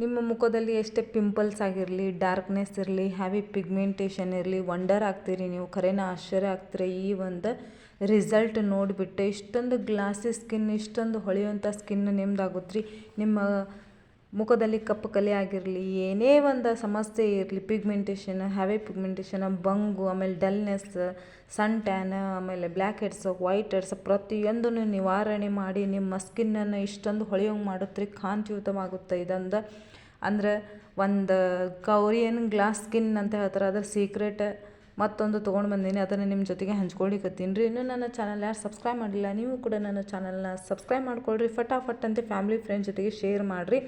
ನಿಮ್ಮ ಮುಖದಲ್ಲಿ ಎಷ್ಟೇ ಪಿಂಪಲ್ಸ್ ಆಗಿರಲಿ, ಡಾರ್ಕ್ನೆಸ್ ಇರಲಿ, ಹ್ಯಾವಿ ಪಿಗ್ಮೆಂಟೇಷನ್ ಇರಲಿ, ವಂಡರ್ ಆಗ್ತೀರಿ ನೀವು, ಖರೇನ ಆಶ್ಚರ್ಯ ಆಗ್ತೀರಿ. ಈ ಒಂದು ರಿಸಲ್ಟ್ ನೋಡಿಬಿಟ್ಟು ಇಷ್ಟೊಂದು ಗ್ಲಾಸಿ ಸ್ಕಿನ್, ಇಷ್ಟೊಂದು ಹೊಳೆಯುವಂಥ ಸ್ಕಿನ್ ನಿಮ್ದಾಗುತ್ತೆ ರೀ ನಿಮ್ಮ ಮುಖದಲ್ಲಿ ಕಪ್ಪು ಕಲೆ ಆಗಿರಲಿ, ಏನೇ ಒಂದು ಸಮಸ್ಯೆ ಇರಲಿ ಪಿಗ್ಮೆಂಟೇಷನ್ ಹ್ಯಾವಿ ಪಿಗ್ಮೆಂಟೇಷನ್ ಬಂಗು, ಆಮೇಲೆ ಡಲ್ನೆಸ್ ಸನ್ ಟ್ಯಾನ್ ಆಮೇಲೆ ಬ್ಲ್ಯಾಕ್ ಹೆಡ್ಸ್ ವೈಟ್ ಹೆಡ್ಸ್ ಪ್ರತಿಯೊಂದನ್ನು ನಿವಾರಣೆ ಮಾಡಿ ನಿಮ್ಮ ಸ್ಕಿನ್ನನ್ನು ಇಷ್ಟೊಂದು ಹೊಳೆಯೋಂಗೆ ಮಾಡುತ್ತೆ ಕಾಂತಿಯುತವಾಗುತ್ತೆ ಇದೊಂದು. ಅಂದ್ರೆ ಒಂದು ಕೌರಿಯನ್ ಗ್ಲಾಸ್ ಸ್ಕಿನ್ ಅಂತ ಹೇಳ್ತಾರೆ, ಅದರ ಸೀಕ್ರೆಟ್ ಮತ್ತೊಂದು ತೊಗೊಂಡು ಬಂದೀನಿ, ಅದನ್ನು ನಿಮ್ಮ ಜೊತೆಗೆ ಹಂಚ್ಕೊಳ್ಳಿಕತ್ತೀನಿ. ರೀ ಇನ್ನೂ ನನ್ನ ಚಾನಲ್ ಯಾರು ಸಬ್ಸ್ಕ್ರೈಬ್ ಮಾಡಿಲ್ಲ ನೀವು ಕೂಡ ನನ್ನ ಚಾನಲ್ನ ಸಬ್ಸ್ಕ್ರೈಬ್ ಮಾಡ್ಕೊಳ್ರಿ. ಫಟಾಫಟ್ ಅಂತ ಫ್ಯಾಮಿಲಿ ಫ್ರೆಂಡ್ಸ್ ಜೊತೆಗೆ ಶೇರ್ ಮಾಡಿರಿ.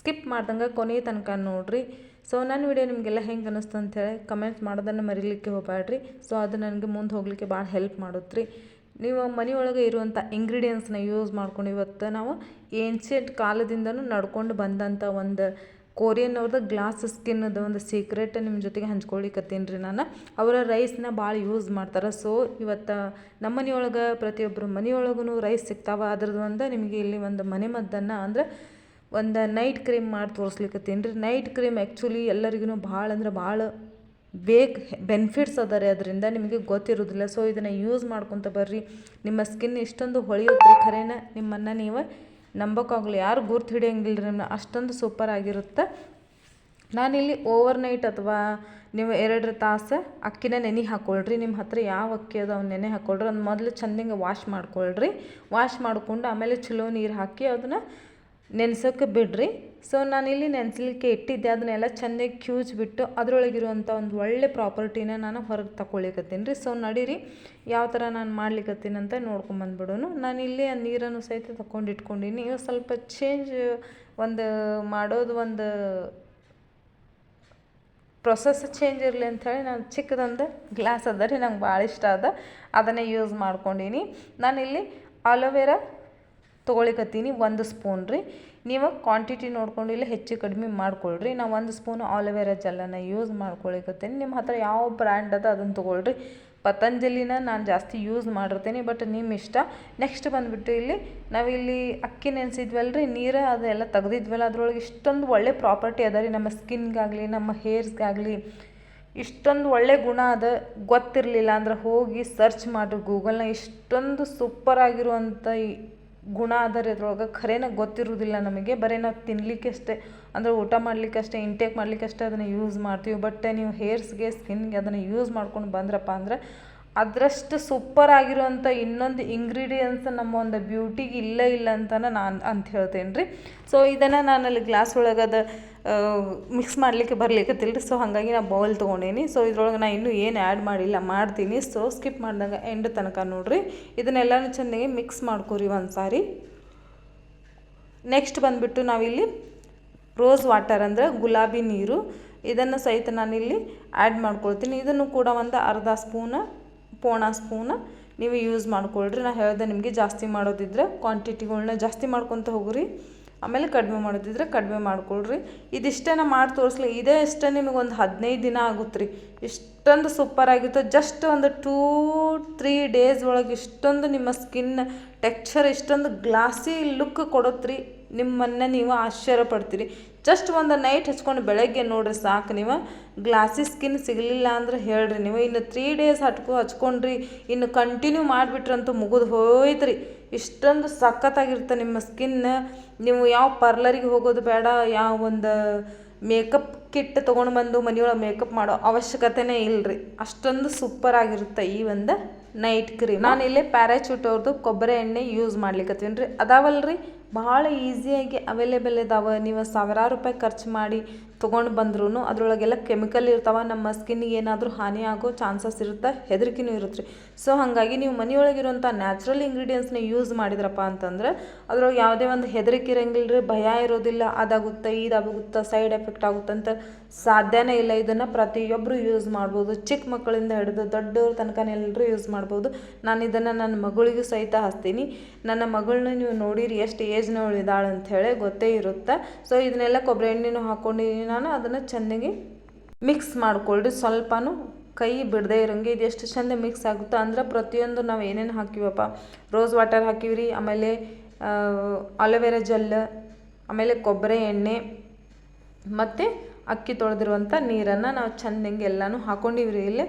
ಸ್ಕಿಪ್ ಮಾಡ್ದಂಗೆ ಕೊನೆಯ ತನಕ ನೋಡಿರಿ. ಸೊ ನನ್ನ ವಿಡಿಯೋ ನಿಮಗೆಲ್ಲ ಹೆಂಗೆ ಅನ್ನಿಸ್ತು ಹೇಳಿ ಕಮೆಂಟ್ ಮಾಡೋದನ್ನು ಮರಿಲಿಕ್ಕೆ ಹೋಗಬೇಡ್ರಿ ಸೊ ಅದು ನನಗೆ ಮುಂದೆ ಹೋಗಲಿಕ್ಕೆ ಭಾಳ ಹೆಲ್ಪ್ ಮಾಡುತ್ತೆ ರೀ ನೀವು ಮನೆಯೊಳಗೆ ಇರುವಂಥ ಇಂಗ್ರೀಡಿಯೆಂಟ್ಸ್ನ ಯೂಸ್ ಮಾಡ್ಕೊಂಡು ಇವತ್ತು ನಾವು ಏನ್ಷಿಯಂಟ್ ಕಾಲದಿಂದನೂ ನಡ್ಕೊಂಡು ಬಂದಂಥ ಒಂದು ಕೋರಿಯನ್ ಅವ್ರದ್ದು ಗ್ಲಾಸ್ ಸ್ಕಿನ್ನದು ಒಂದು ಸೀಕ್ರೆಟ್ ನಿಮ್ಮ ಜೊತೆಗೆ ಹಂಚ್ಕೊಳ್ಳಿಕತ್ತೀನಿ ರೀ ನಾನು. ಅವರ ರೈಸ್ನ ಭಾಳ ಯೂಸ್ ಮಾಡ್ತಾರೆ. ಸೊ ಇವತ್ತು ನಮ್ಮ ಮನೆಯೊಳಗೆ ಪ್ರತಿಯೊಬ್ಬರು ಮನೆಯೊಳಗೂ ರೈಸ್ ಸಿಗ್ತಾವೆ. ಅದ್ರದ್ದು ಒಂದು ನಿಮಗೆ ಇಲ್ಲಿ ಒಂದು ಮನೆ ಮದ್ದನ್ನು ಅಂದ್ರೆ ಒಂದು ನೈಟ್ ಕ್ರೀಮ್ ಮಾಡಿ ತೋರಿಸ್ಲಿಕ್ಕತ್ತೀನಿ ರೀ. ನೈಟ್ ಕ್ರೀಮ್ ಆ್ಯಕ್ಚುಲಿ ಎಲ್ಲರಿಗೂ ಭಾಳ ಅಂದ್ರೆ ಭಾಳ ಬೇಗ ಬೆನಿಫಿಟ್ಸ್ ಅದ ರೀ ಅದರಿಂದ ನಿಮಗೆ ಗೊತ್ತಿರೋದಿಲ್ಲ. ಸೊ ಇದನ್ನು ಯೂಸ್ ಮಾಡ್ಕೊತ ಬರ್ರಿ. ನಿಮ್ಮ ಸ್ಕಿನ್ ಇಷ್ಟೊಂದು ಹೊಳೆಯುತ್ತೆ ಖರೇನ? ನಿಮ್ಮನ್ನು ನೀವು ನಂಬೋಕ್ಕಾಗಲಿ, ಯಾರು ಗುರ್ತು ಹಿಡಿಯಂಗಿಲ್ಲ ರೀ ಅಷ್ಟೊಂದು ಸೂಪರ್ ಆಗಿರುತ್ತೆ. ನಾನಿಲ್ಲಿ ಓವರ್ ನೈಟ್ ಅಥವಾ ನೀವು ಎರಡು ತಾಸು ಅಕ್ಕಿನ ನೆನೆ ಹಾಕ್ಕೊಳ್ರಿ ನಿಮ್ಮ ಹತ್ರ ಯಾವ ಅಕ್ಕಿ ಅದಾವೆ ನೆನೆ ಹಾಕ್ಕೊಳ್ರಿ ಅದನ್ನ ಮೊದಲು ಚಂದಂಗೆ ವಾಶ್ ಮಾಡ್ಕೊಳ್ರಿ. ವಾಶ್ ಮಾಡಿಕೊಂಡು ಆಮೇಲೆ ಚಲೋ ನೀರು ಹಾಕಿ ಅದನ್ನು ನೆನ್ಸೋಕ್ಕೆ ಬಿಡ್ರಿ. ಸೊ ನಾನಿಲ್ಲಿ ನೆನೆಸಲಿಕ್ಕೆ ಇಟ್ಟಿದ್ದೆ. ಅದನ್ನೆಲ್ಲ ಚೆಂದಾಗಿ ಕ್ಯೂಚ್ಬಿಟ್ಟು ಅದರೊಳಗಿರುವಂಥ ಒಂದು ಒಳ್ಳೆ ಪ್ರಾಪರ್ಟಿನ ನಾನು ಹೊರಗೆ ತಗೊಳ್ಳಿಕತ್ತೀನಿ ರೀ. ಸೊ ನಡೀರಿ. ಯಾವ ಥರ ನಾನು ಮಾಡ್ಲಿಕ್ಕತ್ತೀನಿ ಅಂತ ನೋಡ್ಕೊಂಬಂದ್ಬಿಡೋನು ನಾನು ಇಲ್ಲಿ ಆ ನೀರನ್ನು ಸಹಿತ ತಗೊಂಡು ಇಟ್ಕೊಂಡೀನಿ ಸ್ವಲ್ಪ ಚೇಂಜ್ ಒಂದು ಮಾಡೋದು ಒಂದು ಪ್ರೊಸೆಸ್ ಚೇಂಜ್ ಇರಲಿ ಅಂಥೇಳಿ ನಾನು ಚಿಕ್ಕದೊಂದು ಗ್ಲಾಸ್ ಅದ ರೀ. ನಂಗೆ ಭಾಳ ಇಷ್ಟ ಅದ. ಅದನ್ನೇ ಯೂಸ್ ಮಾಡ್ಕೊಂಡೀನಿ. ನಾನಿಲ್ಲಿ ಆಲೋವೆರಾ ತೊಗೊಳಿಕತ್ತೀನಿ, ಒಂದು ಸ್ಪೂನ್ ರೀ. ನೀವು ಕ್ವಾಂಟಿಟಿ ನೋಡ್ಕೊಂಡು ಇಲ್ಲಿ ಹೆಚ್ಚು ಕಡಿಮೆ ಮಾಡ್ಕೊಳ್ರಿ. ನಾವು ಒಂದು ಸ್ಪೂನ್ ಆಲೋವೆರಾ ಜೆಲ್ಲನ್ನು ಯೂಸ್ ಮಾಡ್ಕೊಳಿಕತ್ತೀನಿ. ನಿಮ್ಮ ಹತ್ರ ಯಾವ ಬ್ರ್ಯಾಂಡ್ ಅದ ಅದನ್ನು ತೊಗೊಳ್ರಿ. ಪತಂಜಲಿನ ನಾನು ಜಾಸ್ತಿ ಯೂಸ್ ಮಾಡಿರ್ತೀನಿ ಬಟ್ ನಿಮ್ಮ ಇಷ್ಟ. ನೆಕ್ಸ್ಟ್ ಬಂದುಬಿಟ್ಟು ಇಲ್ಲಿ ನಾವಿಲ್ಲಿ ಅಕ್ಕಿ ನೆನೆಸಿದ್ವಲ್ಲ ರೀ ನೀರು ಅದೆಲ್ಲ ತೆಗೆದಿದ್ವಲ್ಲ, ಅದರೊಳಗೆ ಇಷ್ಟೊಂದು ಒಳ್ಳೆ ಪ್ರಾಪರ್ಟಿ ಅದ ರೀ. ನಮ್ಮ ಸ್ಕಿನ್ಗಾಗಲಿ ನಮ್ಮ ಹೇರ್ಸ್ಗಾಗಲಿ ಇಷ್ಟೊಂದು ಒಳ್ಳೆ ಗುಣ ಅದ. ಗೊತ್ತಿರಲಿಲ್ಲ ಅಂದ್ರೆ ಹೋಗಿ ಸರ್ಚ್ ಮಾಡಿರಿ ಗೂಗಲ್ನ ಇಷ್ಟೊಂದು ಸೂಪರ್ ಆಗಿರುವಂಥ ಗುಣ ಅದ ರೀ ಅದ್ರೊಳಗೆ ಖರೇನ ಗೊತ್ತಿರೋದಿಲ್ಲ ನಮಗೆ. ಬರೀ ನಾವು ತಿನ್ನಲಿಕ್ಕೆ ಅಷ್ಟೇ, ಅಂದರೆ ಊಟ ಮಾಡಲಿಕ್ಕೆ ಅಷ್ಟೇ ಇಂಟೇಕ್ ಮಾಡಲಿಕ್ಕೆ ಅಷ್ಟೇ ಅದನ್ನು ಯೂಸ್ ಮಾಡ್ತೀವಿ. ಬಟ್ ನೀವು ಹೇರ್ಸ್ಗೆ ಸ್ಕಿನ್ಗೆ ಅದನ್ನು ಯೂಸ್ ಮಾಡ್ಕೊಂಡು ಬಂದ್ರಪ್ಪ ಅಂದ್ರೆ ಅದರಷ್ಟು ಸೂಪರ್ ಆಗಿರುವಂಥ ಇನ್ನೊಂದು ಇಂಗ್ರೀಡಿಯೆಂಟ್ಸ್ ನಮ್ಮ ಒಂದು ಬ್ಯೂಟಿಗೆ ಇಲ್ಲ ಇಲ್ಲ ಅಂತಲೇ ನಾನು ಅಂತ ಹೇಳ್ತೇನೆ ರೀ ಸೊ ಇದನ್ನು ನಾನು ಅಲ್ಲಿ ಗ್ಲಾಸ್ ಒಳಗೆ ಅದು ಮಿಕ್ಸ್ ಮಾಡಲಿಕ್ಕೆ ಬರ್ಲಿಕ್ಕತ್ತಿಲ್ಲ ರೀ ಸೊ ಹಾಗಾಗಿ ನಾನು ಬೌಲ್ ತೊಗೊಂಡೇನಿ. ಸೊ ಇದ್ರೊಳಗೆ ನಾನು ಇನ್ನೂ ಏನು ಆ್ಯಡ್ ಮಾಡಿಲ್ಲ, ಮಾಡ್ತೀನಿ. ಸೊ ಸ್ಕಿಪ್ ಮಾಡಿದಾಗ ಎಂಡ್ ತನಕ ನೋಡಿರಿ. ಇದನ್ನೆಲ್ಲನೂ ಚೆನ್ನಾಗಿ ಮಿಕ್ಸ್ ಮಾಡ್ಕೊರಿ ಒಂದು ಸಾರಿ ನೆಕ್ಸ್ಟ್ ಬಂದುಬಿಟ್ಟು ನಾವಿಲ್ಲಿ ರೋಸ್ ವಾಟರ್ ಅಂದರೆ ಗುಲಾಬಿ ನೀರು, ಇದನ್ನು ಸಹಿತ ನಾನಿಲ್ಲಿ ಆ್ಯಡ್ ಮಾಡ್ಕೊಳ್ತೀನಿ. ಇದನ್ನು ಕೂಡ ಒಂದು ಅರ್ಧ ಸ್ಪೂನ ಪೋಣ ಸ್ಪೂನ ನೀವು ಯೂಸ್ ಮಾಡ್ಕೊಳ್ರಿ. ನಾನು ಹೇಳ್ದೆ ನಿಮಗೆ ಜಾಸ್ತಿ ಮಾಡೋದಿದ್ರೆ ಕ್ವಾಂಟಿಟಿಗಳನ್ನ ಜಾಸ್ತಿ ಮಾಡ್ಕೊತ ಹೋಗ್ರಿ. ಆಮೇಲೆ ಕಡಿಮೆ ಮಾಡೋದಿದ್ರೆ ಕಡಿಮೆ ಮಾಡಿಕೊಳ್ರಿ. ಇದಿಷ್ಟೇ ನಾ ಮಾಡಿ ತೋರಿಸ್ಲಿ. ಇದೇ ಇಷ್ಟೇ ನಿಮಗೆ ಒಂದು ಹದಿನೈದು ದಿನ ಆಗುತ್ತೆ ರೀ ಇಷ್ಟೊಂದು ಸೂಪರ್ ಆಗಿತ್ತು. ಜಸ್ಟ್ ಒಂದು ಟೂ ತ್ರೀ ಡೇಸ್ ಒಳಗೆ ಇಷ್ಟೊಂದು ನಿಮ್ಮ ಸ್ಕಿನ್ ಟೆಕ್ಸ್ಚರ್ ಇಷ್ಟೊಂದು ಗ್ಲಾಸಿ ಲುಕ್ ಕೊಡುತ್ತೆ ನಿಮ್ಮನ್ನು ನೀವು ಆಶ್ಚರ್ಯ ಪಡ್ತೀರಿ ಜಸ್ಟ್ ಒಂದು ನೈಟ್ ಹಚ್ಕೊಂಡು ಬೆಳಗ್ಗೆ ನೋಡ್ರಿ ಸಾಕು ನೀವು. ಗ್ಲಾಸಿ ಸ್ಕಿನ್ ಸಿಗಲಿಲ್ಲ ಅಂದ್ರೆ ಹೇಳ್ರಿ ನೀವು. ಇನ್ನು ತ್ರೀ ಡೇಸ್ ಹಟ್ಕೊ ಹಚ್ಕೊಂಡ್ರಿ. ಇನ್ನು ಕಂಟಿನ್ಯೂ ಮಾಡಿಬಿಟ್ರಂತೂ ಮುಗಿದು ಹೋಯ್ತ್ರಿ. ಇಷ್ಟೊಂದು ಸಖತ್ತಾಗಿರುತ್ತೆ ನಿಮ್ಮ ಸ್ಕಿನ್ ನೀವು ಯಾವ ಪಾರ್ಲರಿಗೆ ಹೋಗೋದು ಬೇಡ, ಯಾವ ಒಂದು ಮೇಕಪ್ ಕಿಟ್ ತೊಗೊಂಡು ಬಂದು ಮನೆಯೊಳಗೆ ಮೇಕಪ್ ಮಾಡೋ ಅವಶ್ಯಕತೆನೇ ಇಲ್ಲರಿ ಅಷ್ಟೊಂದು ಸೂಪರ್ ಆಗಿರುತ್ತೆ ಈ ಒಂದು ನೈಟ್ ಕ್ರೀಮ್ ನಾನು ಇಲ್ಲೇ ಪ್ಯಾರಾಚೂಟ್ ಅವ್ರದ್ದು ಕೊಬ್ಬರಿ ಎಣ್ಣೆ ಯೂಸ್ ಮಾಡ್ಲಿಕ್ಕತ್ತೀನಿ ರೀ ಅದಾವಲ್ರಿ, ಭಾಳ ಈಸಿಯಾಗಿ ಅವೈಲೇಬಲ್ ಇದಾವೆ. ನೀವು ಸಾವಿರಾರು ರೂಪಾಯಿ ಖರ್ಚು ಮಾಡಿ ತೊಗೊಂಡು ಬಂದ್ರೂ ಅದರೊಳಗೆಲ್ಲ ಕೆಮಿಕಲ್ ಇರ್ತಾವೆ, ನಮ್ಮ ಸ್ಕಿನ್ನಿಗೆ ಏನಾದರೂ ಹಾನಿ ಆಗೋ ಚಾನ್ಸಸ್ ಇರುತ್ತೆ, ಹೆದರಿಕೆನೂ ಇರುತ್ತೆ ರೀ. ಸೊ ಹಾಗಾಗಿ ನೀವು ಮನೆಯೊಳಗಿರುವಂಥ ನ್ಯಾಚುರಲ್ ಇಂಗ್ರೀಡಿಯೆಂಟ್ಸ್ನ ಯೂಸ್ ಮಾಡಿದ್ರಪ್ಪ ಅಂತಂದ್ರೆ, ಅದ್ರೊಳಗೆ ಯಾವುದೇ ಒಂದು ಹೆದರಿಕೆ ಇರಂಗಿಲ್ಲ ರೀ ಭಯ ಇರೋದಿಲ್ಲ, ಅದಾಗುತ್ತೆ, ಇದಾಗುತ್ತೆ ಸೈಡ್ ಎಫೆಕ್ಟ್ ಆಗುತ್ತೆ ಅಂತ ಸಾಧ್ಯನೇ ಇಲ್ಲ. ಇದನ್ನು ಪ್ರತಿಯೊಬ್ಬರು ಯೂಸ್ ಮಾಡ್ಬೋದು. ಚಿಕ್ಕ ಮಕ್ಕಳಿಂದ ಹಿಡಿದು ದೊಡ್ಡವ್ರ ತನಕ ಎಲ್ಲರೂ ಯೂಸ್ ಮಾಡ್ಬೋದು. ನಾನು ಇದನ್ನು ನನ್ನ ಮಗಳಿಗೂ ಸಹಿತ ಹಚ್ತೀನಿ. ನನ್ನ ಮಗಳನ್ನ ನೀವು ನೋಡಿರಿ, ಎಷ್ಟು ಏಜ್ನವಳು ಇದ್ದಾಳೆ ಅಂಥೇಳಿ ಗೊತ್ತೇ ಇರುತ್ತೆ. ಸೊ ಇದನ್ನೆಲ್ಲ ಕೊಬ್ಬರಿ ಎಣ್ಣೆನೂ ಹಾಕ್ಕೊಂಡಿದ್ದೀನಿ ನಾನು ಅದನ್ನು ಚೆನ್ನಾಗಿ ಮಿಕ್ಸ್ ಮಾಡಿಕೊಳ್ಳ್ರಿ ಸ್ವಲ್ಪನೂ ಕೈ ಬಿಡದೇ ಇರೋಂಗೆ. ಇದು ಎಷ್ಟು ಚೆಂದ ಮಿಕ್ಸ್ ಆಗುತ್ತೋ, ಅಂದ್ರೆ ಪ್ರತಿಯೊಂದು ನಾವು ಏನೇನು ಹಾಕಿವಪ್ಪ? ರೋಸ್ ವಾಟರ್ ಹಾಕಿವ್ರಿ, ಆಮೇಲೆ ಅಲೋವೆರಾ ಜೆಲ್ ಆಮೇಲೆ ಕೊಬ್ಬರಿ ಎಣ್ಣೆ, ಮತ್ತು ಅಕ್ಕಿ ತೊಳೆದಿರುವಂಥ ನೀರನ್ನು ನಾವು ಚೆಂದಂಗೆ ಎಲ್ಲನೂ ಹಾಕೊಂಡಿವ್ರಿ ಇಲ್ಲಿ.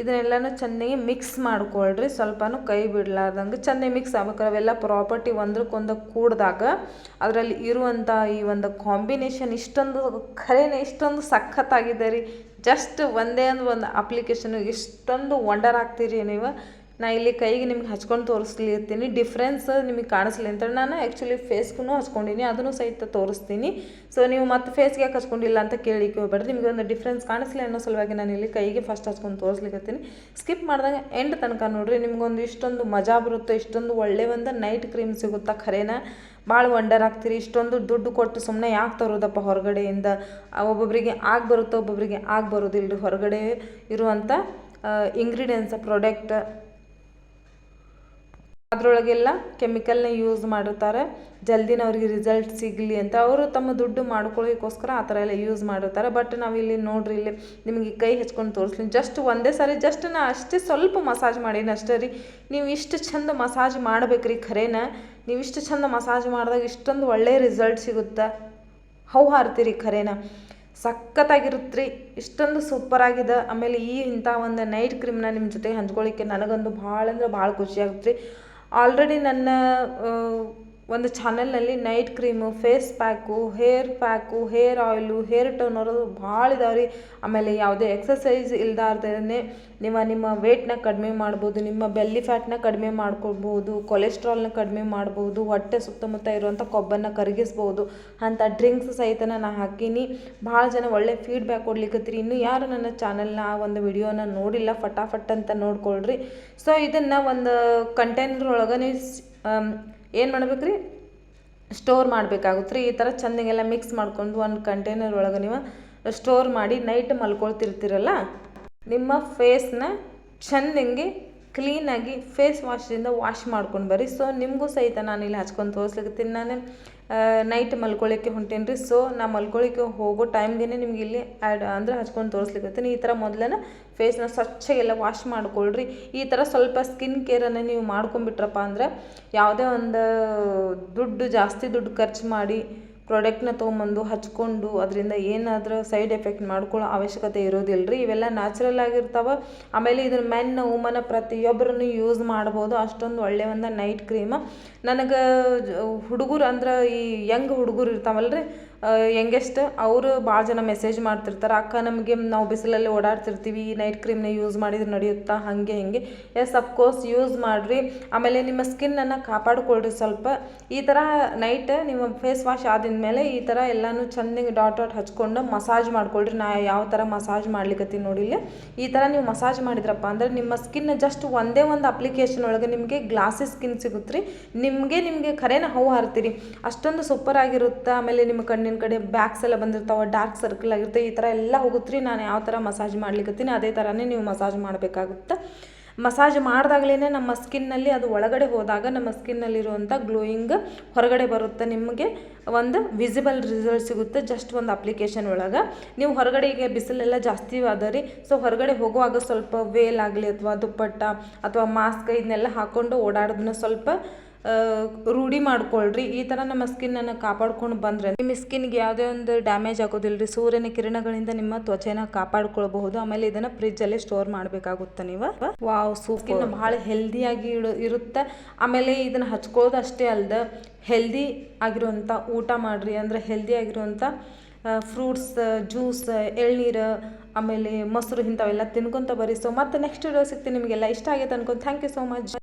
ಇದನ್ನೆಲ್ಲನೂ ಚೆನ್ನಾಗಿ ಮಿಕ್ಸ್ ಮಾಡ್ಕೊಳ್ರಿ. ಸ್ವಲ್ಪನೂ ಕೈ ಬಿಡಲಾರ್ದಂಗೆ ಚೆನ್ನಾಗಿ ಮಿಕ್ಸ್ ಆಗ್ಬೇಕು. ಅವೆಲ್ಲ ಪ್ರಾಪರ್ಟಿ ಒಂದಕ್ಕೊಂದು ಕೂಡಿದಾಗ ಅದರಲ್ಲಿ ಇರುವಂಥ ಈ ಒಂದು ಕಾಂಬಿನೇಷನ್ ಇಷ್ಟೊಂದು ಖರೇನೆ ಇಷ್ಟೊಂದು ಸಖತ್ತಾಗಿದೆ ರೀ. ಜಸ್ಟ್ ಒಂದೇ ಒಂದು ಒಂದು ಅಪ್ಲಿಕೇಶನ್ ಇಷ್ಟೊಂದು ವಂಡರ್ ಆಗ್ತೀರಿ ನೀವು. ನಾ ಇಲ್ಲಿ ಕೈಗೆ ನಿಮ್ಗೆ ಹಚ್ಕೊಂಡು ತೋರಿಸ್ಲಿರ್ತೀನಿ. ಡಿಫ್ರೆನ್ಸ್ ನಿಮಗೆ ಕಾಣಿಸ್ಲಿ ಅಂತ ನಾನು ಆ್ಯಕ್ಚುಲಿ ಫೇಸ್ಗೂ ಹಚ್ಕೊಂಡಿನಿ, ಅದನ್ನು ಸಹಿತ ತೋರಿಸ್ತೀನಿ. ಸೊ ನೀವು ಮತ್ತೆ ಫೇಸ್ಗೆ ಯಾಕೆ ಹಚ್ಕೊಂಡಿಲ್ಲ ಅಂತ ಕೇಳಿಕ್ಕೆ ಹೋಗ್ಬೇಡ್ರಿ ನಿಮಗೆ ಒಂದು ಡಿಫ್ರೆನ್ಸ್ ಕಾಣಿಸ್ಲಿ ಅನ್ನೋ ಸಲುವಾಗಿ ನಾನು ಇಲ್ಲಿ ಕೈಗೆ ಫಸ್ಟ್ ಹಚ್ಕೊಂಡು ತೋರಿಸ್ಲಿಕ್ಕತ್ತೀನಿ ಸ್ಕಿಪ್ ಮಾಡಿದಾಗ ಎಂಡ್ ತನಕ ನೋಡಿರಿ ನಿಮ್ಗೊಂದು ಇಷ್ಟೊಂದು ಮಜಾ ಬರುತ್ತೆ, ಇಷ್ಟೊಂದು ಒಳ್ಳೆ ಒಂದು ನೈಟ್ ಕ್ರೀಮ್ ಸಿಗುತ್ತಾ ಖರೇನ? ಭಾಳ ವಂಡರ್ ಆಗ್ತೀರಿ. ಇಷ್ಟೊಂದು ದುಡ್ಡು ಕೊಟ್ಟು ಸುಮ್ಮನೆ ಯಾಕೆ ತರೋದಪ್ಪ ಹೊರಗಡೆಯಿಂದ? ಒಬ್ಬೊಬ್ಬರಿಗೆ ಆಗಿ ಬರುತ್ತೆ ಒಬ್ಬೊಬ್ಬರಿಗೆ ಆಗಿ ಬರೋದಿಲ್ಲ ಹೊರಗಡೆ ಇರುವಂಥ ಇಂಗ್ರೀಡಿಯೆಂಟ್ಸ್ ಪ್ರಾಡಕ್ಟ್ ಅದರೊಳಗೆಲ್ಲ ಕೆಮಿಕಲ್ನ ಯೂಸ್ ಮಾಡಿರ್ತಾರೆ. ಜಲ್ದಿನ ಅವ್ರಿಗೆ ರಿಸಲ್ಟ್ ಸಿಗಲಿ ಅಂತ ಅವರು ತಮ್ಮ ದುಡ್ಡು ಮಾಡ್ಕೊಳ್ಳೋಕ್ಕೋಸ್ಕರ ಆ ಥರ ಎಲ್ಲ ಯೂಸ್ ಮಾಡಿರ್ತಾರೆ. ಬಟ್ ನಾವಿಲ್ಲಿ ನೋಡ್ರಿ, ಇಲ್ಲಿ ನಿಮಗೆ ಕೈ ಹೆಚ್ಕೊಂಡು ತೋರಿಸ್ಲಿ ಜಸ್ಟ್ ಒಂದೇ ಸಾರಿ ಜಸ್ಟ್ ನಾ ಅಷ್ಟೇ ಸ್ವಲ್ಪ ಮಸಾಜ್ ಮಾಡೀನಿ ಅಷ್ಟೇ ರೀ. ನೀವು ಇಷ್ಟು ಚಂದ ಮಸಾಜ್ ಮಾಡ್ಬೇಕ್ರಿ ಖರೇನ. ನೀವು ಇಷ್ಟು ಚಂದ ಮಸಾಜ್ ಮಾಡಿದಾಗ ಇಷ್ಟೊಂದು ಒಳ್ಳೆಯ ರಿಸಲ್ಟ್ ಸಿಗುತ್ತೆ? ಹೌ ಹಾರ್ತೀರಿ ಖರೇನ. ಸಖತ್ತಾಗಿರುತ್ತೆ ರೀ ಇಷ್ಟೊಂದು ಸೂಪರಾಗಿದೆ ಆಮೇಲೆ ಈ ಇಂಥ ಒಂದು ನೈಟ್ ಕ್ರೀಮ್ನ ನಿಮ್ಮ ಜೊತೆ ಹಂಚ್ಕೊಳ್ಳಿಕ್ಕೆ ನನಗಂದು ಭಾಳ ಅಂದ್ರೆ ಭಾಳ ಖುಷಿ ಆಗುತ್ತೆ. ರೀ ಆಲ್ರೆಡಿ ನನ್ನ ಒಂದು ಚಾನಲ್ನಲ್ಲಿ night cream face pack hair pack hair oil hair toner ಭಾಳ ಇದಾವೆ ರೀ. ಆಮೇಲೆ ಯಾವುದೇ ಎಕ್ಸಸೈಸ್ ಇಲ್ದಾರ್ದೇ ನಿಮ್ಮ ನಿಮ್ಮ ವೇಟ್ನ ಕಡಿಮೆ ಮಾಡ್ಬೋದು, ನಿಮ್ಮ ಬೆಲ್ಲಿ ಫ್ಯಾಟ್ನ ಕಡಿಮೆ ಮಾಡ್ಕೊಳ್ಬೋದು ಕೊಲೆಸ್ಟ್ರಾಲ್ನ ಕಡಿಮೆ ಮಾಡ್ಬೋದು, ಹೊಟ್ಟೆ ಸುತ್ತಮುತ್ತ ಇರುವಂಥ ಕೊಬ್ಬನ್ನು ಕರಗಿಸ್ಬೋದು, ಅಂಥ ಡ್ರಿಂಕ್ಸ್ ಸಹಿತ ನಾನು ಹಾಕೀನಿ. ಭಾಳ ಜನ ಒಳ್ಳೆ ಫೀಡ್ಬ್ಯಾಕ್ ಕೊಡ್ಲಿಕ್ಕತ್ತೀರಿ ಇನ್ನು ಯಾರು ನನ್ನ ಚಾನಲ್ನ ಆ ಒಂದು ವಿಡಿಯೋನ ನೋಡಿಲ್ಲ, ಫಟಾಫಟ್ ಅಂತ ನೋಡ್ಕೊಳ್ರಿ. ಸೊ ಇದನ್ನು ಒಂದು ಕಂಟೈನರ್ ಒಳಗನೆ ಏನು ಮಾಡ್ಬೇಕು ರೀ ಸ್ಟೋರ್ ಮಾಡಬೇಕಾಗುತ್ತೆ ರೀ. ಈ ಥರ ಚೆಂದಾಗೆಲ್ಲ ಮಿಕ್ಸ್ ಮಾಡ್ಕೊಂಡು ಒಂದು ಕಂಟೈನರ್ ಒಳಗೆ ನೀವು ಸ್ಟೋರ್ ಮಾಡಿ ನೈಟ್ ಮಲ್ಕೊಳ್ತಿರ್ತೀರಲ್ಲ? ನಿಮ್ಮ ಫೇಸ್ನ ಚೆಂದಂಗೆ ಕ್ಲೀನಾಗಿ ಫೇಸ್ ವಾಶಿಂದ ವಾಶ್ ಮಾಡ್ಕೊಂಡು ಬರ್ರಿ. ಸೊ ನಿಮಗೂ ಸಹಿತ ನಾನು ಇಲ್ಲಿ ಹಚ್ಕೊಂಡು ತೋರಿಸ್ಲಿಕ್ಕೆ ನಾನು ನೈಟ್ ಮಲ್ಕೊಳ್ಳಿಕ್ಕೆ ಹೊಂಟೇನಿ ರೀ. ಸೊ ನಾ ಮಲ್ಕೊಳ್ಳಿಕ್ಕೆ ಹೋಗೋ ಟೈಮ್ಗೆ ನಿಮ್ಗೆ ಇಲ್ಲಿ ಆ್ಯಡ್ ಅಂದರೆ ಹಚ್ಕೊಂಡು ತೋರಿಸ್ಲಿಕ್ಕೆ ಈ ಥರ ಮೊದಲೇ ಫೇಸ್ನ ಸ್ವಚ್ಛಗೆಲ್ಲ ವಾಶ್ ಮಾಡ್ಕೊಳ್ರಿ. ಈ ಥರ ಸ್ವಲ್ಪ ಸ್ಕಿನ್ ಕೇರನ್ನು ನೀವು ಮಾಡ್ಕೊಂಬಿಟ್ರಪ್ಪ ಅಂದ್ರೆ, ಯಾವುದೇ ಒಂದು ದುಡ್ಡು ಜಾಸ್ತಿ ದುಡ್ಡು ಖರ್ಚು ಮಾಡಿ ಪ್ರಾಡಕ್ಟ್ನ ತೊಗೊಂಬಂದು ಹಚ್ಕೊಂಡು ಅದರಿಂದ ಏನಾದರೂ ಸೈಡ್ ಎಫೆಕ್ಟ್ ಮಾಡ್ಕೊಳ್ಳೋ ಅವಶ್ಯಕತೆ ಇರೋದಿಲ್ಲ ರೀ ಇವೆಲ್ಲ ನ್ಯಾಚುರಲ್ ಆಗಿರ್ತಾವೆ. ಆಮೇಲೆ ಇದ್ರ ಮೆನ್ ವುಮನ್ ಪ್ರತಿಯೊಬ್ಬರನ್ನು ಯೂಸ್ ಮಾಡ್ಬೋದು. ಅಷ್ಟೊಂದು ಒಳ್ಳೆಯ ಒಂದು ನೈಟ್ ಕ್ರೀಮ್ ನನಗೆ ಹುಡುಗರು ಅಂದ್ರೆ ಈ ಯಂಗ್ ಹುಡುಗರು ಇರ್ತಾವಲ್ಲ ರೀ ಯಂಗೆಸ್ಟ್ ಅವರು ಭಾಳ ಜನ ಮೆಸೇಜ್ ಮಾಡ್ತಿರ್ತಾರೆ. ಅಕ್ಕ, ನಮಗೆ ನಾವು ಬಿಸಿಲಲ್ಲಿ ಓಡಾಡ್ತಿರ್ತೀವಿ. ಈ ನೈಟ್ ಕ್ರೀಮ್ನ ಯೂಸ್ ಮಾಡಿದ್ರೆ ನಡೆಯುತ್ತಾ? ಹಾಗೆ, ಹಿಂಗೆ. ಎಸ್ ಅಫ್ಕೋರ್ಸ್ ಯೂಸ್ ಮಾಡಿರಿ. ಆಮೇಲೆ ನಿಮ್ಮ ಸ್ಕಿನ್ನನ್ನು ಕಾಪಾಡಿಕೊಳ್ಳ್ರಿ ಸ್ವಲ್ಪ. ಈ ಥರ ನೈಟ್ ನಿಮ್ಮ ಫೇಸ್ ವಾಶ್ ಆದಿದ್ಮೇಲೆ ಈ ಥರ ಎಲ್ಲನೂ ಚೆಂದಿಗೆ ಡಾಟ್ ಡಾಟ್ ಹಚ್ಕೊಂಡು ಮಸಾಜ್ ಮಾಡ್ಕೊಳ್ರಿ, ನಾ ಯಾವ ಥರ ಮಸಾಜ್ ಮಾಡ್ಲಿಕ್ಕತ್ತೀನಿ ನೋಡಿ ಇಲ್ಲಿ. ಈ ಥರ ನೀವು ಮಸಾಜ್ ಮಾಡಿದ್ರಪ್ಪ ಅಂದರೆ ನಿಮ್ಮ ಸ್ಕಿನ್ ಜಸ್ಟ್ ಒಂದೇ ಒಂದು ಅಪ್ಲಿಕೇಶನ್ ಒಳಗೆ ನಿಮಗೆ ಗ್ಲಾಸಿ ಸ್ಕಿನ್ ಸಿಗುತ್ತೆ ರೀ ನಿಮಗೆ ನಿಮಗೆ ಖರೇನ ಹೂ ಹಾರ್ತೀರಿ ಅಷ್ಟೊಂದು ಸೂಪರ್ ಆಗಿರುತ್ತೆ, ಆಮೇಲೆ ನಿಮ್ಮ ಕಣ್ಣಿನ ಕಣ್ಣಿನ ಕಡೆ ಬ್ಯಾಕ್ಸ್ ಎಲ್ಲ ಬಂದಿರ್ತಾವೆ ಡಾರ್ಕ್ ಸರ್ಕಲ್ ಆಗಿರುತ್ತೆ, ಈ ಥರ ಎಲ್ಲ ಹೋಗುತ್ತೆ ರೀ ನಾನು ಯಾವ ಥರ ಮಸಾಜ್ ಮಾಡ್ಲಿಕ್ಕತ್ತೀನಿ ಅದೇ ಥರನೇ ನೀವು ಮಸಾಜ್ ಮಾಡಬೇಕಾಗುತ್ತೆ. ಮಸಾಜ್ ಮಾಡಿದಾಗಲೇ ನಮ್ಮ ಸ್ಕಿನ್ನಲ್ಲಿ ಅದು ಒಳಗಡೆ ಹೋದಾಗ ನಮ್ಮ ಸ್ಕಿನ್ನಲ್ಲಿರುವಂಥ ಗ್ಲೋಯಿಂಗ್ ಹೊರಗಡೆ ಬರುತ್ತೆ. ನಿಮಗೆ ಒಂದು ವಿಸಿಬಲ್ ರಿಸಲ್ಟ್ ಸಿಗುತ್ತೆ ಜಸ್ಟ್ ಒಂದು ಅಪ್ಲಿಕೇಶನ್ ಒಳಗೆ. ನೀವು ಹೊರಗಡೆ ಈಗ ಬಿಸಿಲೆಲ್ಲ ಜಾಸ್ತಿ ಅದ ರೀ. ಸೊ ಹೊರಗಡೆ ಹೋಗುವಾಗ ಸ್ವಲ್ಪ ವೇಲ್ ಆಗಲಿ ಅಥವಾ ದುಪ್ಪಟ್ಟ ಅಥವಾ ಮಾಸ್ಕ್ ಇದನ್ನೆಲ್ಲ ಹಾಕ್ಕೊಂಡು ಓಡಾಡೋದನ್ನ ಸ್ವಲ್ಪ ರೂಢಿ ಮಾಡ್ಕೊಳ್ರಿ. ಈ ಥರ ನಮ್ಮ ಸ್ಕಿನ್ನನ್ನು ಕಾಪಾಡ್ಕೊಂಡು ಬಂದರೆ ನಿಮ್ಮ ಸ್ಕಿನ್ಗೆ ಯಾವುದೇ ಒಂದು ಡ್ಯಾಮೇಜ್ ಆಗೋದಿಲ್ಲ ರೀ ಸೂರ್ಯನ ಕಿರಣಗಳಿಂದ ನಿಮ್ಮ ತ್ವಚೆನ ಕಾಪಾಡ್ಕೊಳ್ಬಹುದು. ಆಮೇಲೆ ಇದನ್ನು ಫ್ರಿಜ್ಜಲ್ಲಿ ಸ್ಟೋರ್ ಮಾಡಬೇಕಾಗುತ್ತೆ ನೀವು. ವಾವ್ ಸ್ಕಿನ್ ಭಾಳ ಹೆಲ್ದಿಯಾಗಿ ಇಡು ಇರುತ್ತೆ. ಆಮೇಲೆ ಇದನ್ನು ಹಚ್ಕೊಳ್ಳೋದು ಅಷ್ಟೇ ಅಲ್ಲದೆ ಹೆಲ್ದಿ ಆಗಿರುವಂಥ ಊಟ ಮಾಡಿರಿ. ಅಂದರೆ ಹೆಲ್ದಿ ಆಗಿರುವಂಥ ಫ್ರೂಟ್ಸ್ ಜ್ಯೂಸ್ ಎಳ್ನೀರು, ಆಮೇಲೆ ಮೊಸರು ಇಂಥವೆಲ್ಲ ತಿನ್ಕೊತ ಬರೀ ಸೊ ಮತ್ತೆ ನೆಕ್ಸ್ಟ್ ವಿಡಿಯೋ ಸಿಗ್ತೀನಿ. ನಿಮಗೆಲ್ಲ ಇಷ್ಟ ಆಗೈತೆ ಅನ್ಕೊಂಡು ಥ್ಯಾಂಕ್ ಯು ಸೋ ಮಚ್